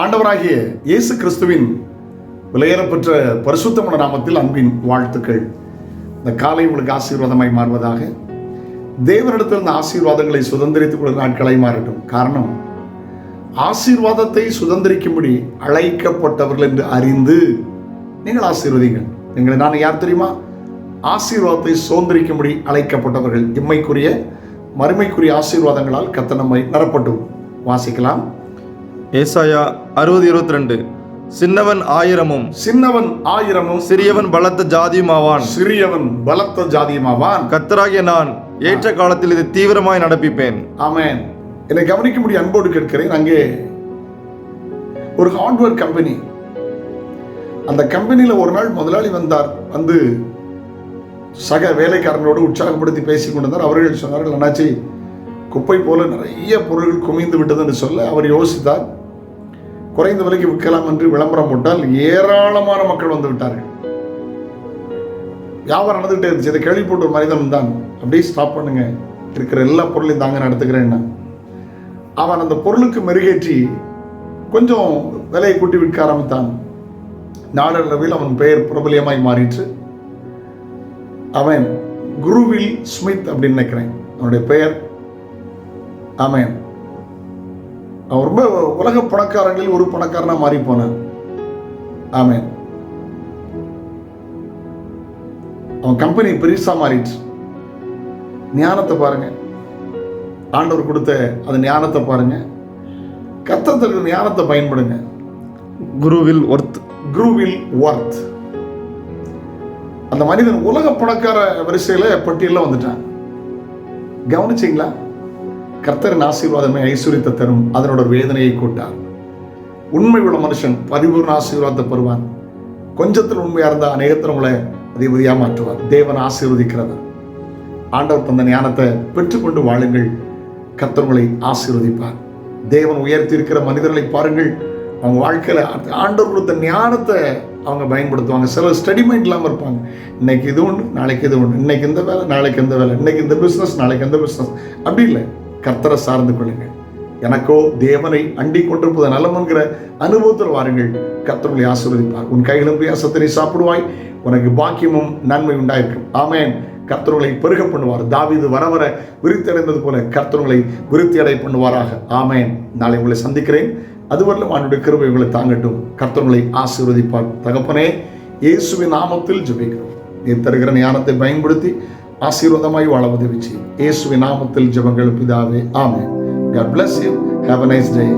ஆண்டவராகிய இயேசு கிறிஸ்துவின் விலையேறப்பெற்ற பரிசுத்தமன நாமத்தில் அன்பின் வாழ்த்துக்கள். இந்த காலை உங்களுக்கு ஆசீர்வாதமாய் மாறுவதாக. தேவனிடத்தில் இந்த ஆசீர்வாதங்களை சுதந்திரித்துக் கொள்கிற நாட்களை மாறட்டும் காரணம் ஆசீர்வாதத்தை சுதந்திரிக்கும்படி அழைக்கப்பட்டவர்கள் என்று அறிந்து நீங்கள் ஆசீர்வதிங்கள் நீங்கள் நான் யார் தெரியுமா? ஆசீர்வாதத்தை சுதந்திரிக்கும்படி அழைக்கப்பட்டவர்கள். இம்மைக்குரிய மறுமைக்குரிய ஆசீர்வாதங்களால் கத்த நம்மை நிரப்பட்டும். வாசிக்கலாம். ஏசாயா அறுபது இருபத்தி ரெண்டு சின்னவன் ஆயிரமும் சின்னவன் ஆயிரமும் சிறியவன் பலத்த ஜாதியுமாவான். சிறியவன் பலத்த ஜாதியுமாவான். கத்தராகிய நான் ஏற்ற காலத்தில் இதை தீவிரமாய் நடப்பிப்பேன். ஆமென். என்னை கவனிக்கும்படி அன்போடு கேட்கிறேன். அங்கே ஒரு ஹார்ட்வேர் கம்பெனி அந்த கம்பெனியில் ஒரு நாள் முதலாளி வந்தார். வந்து சக வேலைக்காரங்களோடு உற்சாகப்படுத்தி பேசிக் கொண்டிருந்தார். அவர்கள் சொன்னார்கள் அண்ணாச்சி குப்பை போல நிறைய பொருட்கள் குமிந்து விட்டதுன்னு சொல்ல அவர் யோசித்தார். குறைந்த விலைக்கு விற்கலாம் என்று விளம்பரம் போட்டால் ஏராளமான மக்கள் வந்து விட்டார்கள். வியாபாரம் நடந்துகிட்டே இருந்துச்சு. இதை கேள்விப்பட்ட ஒரு மனிதன் தான் அப்படியே ஸ்டாப் பண்ணுங்க. இருக்கிற எல்லா பொருளையும் தாங்க நடத்துக்கிறேன்னா அவன் அந்த பொருளுக்கு மெருகேற்றி கொஞ்சம் விலையை கூட்டி விற்க ஆரம்பித்தான். நாளளவில் அவன் பெயர் பிரபலியமாய் மாறிற்று. அவன் குருவில் ஸ்மித் அப்படின்னு நினைக்கிறேன். அவனுடைய பெயர் அவன். அவன் ரொம்ப உலக பணக்காரங்களில் ஒரு பணக்காரனா மாறி போனான். ஆமென். அவன் கம்பெனி பெருசா மாறிடுச்சு. ஞானத்தை பாருங்க. ஆண்டவர் கொடுத்த அந்த ஞானத்தை பாருங்க. கத்தத்திற்கு ஞானத்தை பயன்படுங்க. குருவில் ஒர்த் குரூவில் ஒர்த் அந்த மனிதன் உலக பணக்கார வரிசையில பட்டியலில் வந்துட்டான். கவனிச்சிங்களா? கர்த்தரின் ஆசீர்வாதமே ஐஸ்வர்யத்தை தரும். அதனோட வேதனையை கூட்டார். உண்மை உள்ள மனுஷன் பரிபூர்ண ஆசீர்வாதத்தை பெறுவான். கொஞ்சத்தில் உண்மையாக இருந்தால் அநேகத்தில் உங்களை அதிபதியாக மாற்றுவார். தேவன் ஆசீர்வதிக்கிறவர். ஆண்டவர் தந்த ஞானத்தை பெற்றுக்கொண்டு வாழுங்கள். கர்த்தர் ஆசீர்வதிப்பார். தேவன் உயர்த்தி இருக்கிற மனிதர்களை பாருங்கள். அவங்க வாழ்க்கையில் ஆண்டவர் கொடுத்த ஞானத்தை அவங்க பயன்படுத்துவாங்க. சில ஸ்டடி மைண்ட் இல்லாமல் இருப்பாங்க. இன்னைக்கு இது ஒன்று நாளைக்கு இது ஒன்று இன்னைக்கு இந்த வேலை நாளைக்கு இந்த வேலை. இன்னைக்கு இந்த பிஸ்னஸ் நாளைக்கு இந்த பிஸ்னஸ் அப்படி இல்லை. கர்த்தரை சார்ந்து கொள்ளுங்கள். எனக்கோ தேவனை அண்டி கொண்டிருப்பது நலம்ங்கிற அனுபவத்தில் வாருங்கள். கர்த்தர்களை ஆசீர்வதிப்பார். உன் கைகளும் பிரியாசத்தினை சாப்பிடுவாய். உனக்கு பாக்கியமும் நன்மை உண்டாயிருக்கும். ஆமேன். கர்த்தர்களை பெருக பண்ணுவார் தாவிது வர வர விருத்தி அடைந்தது போல கர்த்தர்களை விருத்தி அடை பண்ணுவாராக. ஆமேன். நாளை உங்களை சந்திக்கிறேன். அதுவரையிலும் அவனுடைய கிருபை உங்களை தாங்கட்டும். கர்த்தர்களை ஆசீர்வதிப்பார். தகப்பனே இயேசுவின் நாமத்தில் ஜபிக்கிறோம். நீ தருகிற ஞானத்தை பயன்படுத்தி ஆசீர்வாதமாய் வாழ உதவி செய்யும் இயேசுவின் நாமத்தில் ஜெபங்கள் பிதாவே ஆமென் God bless you. Have a nice day.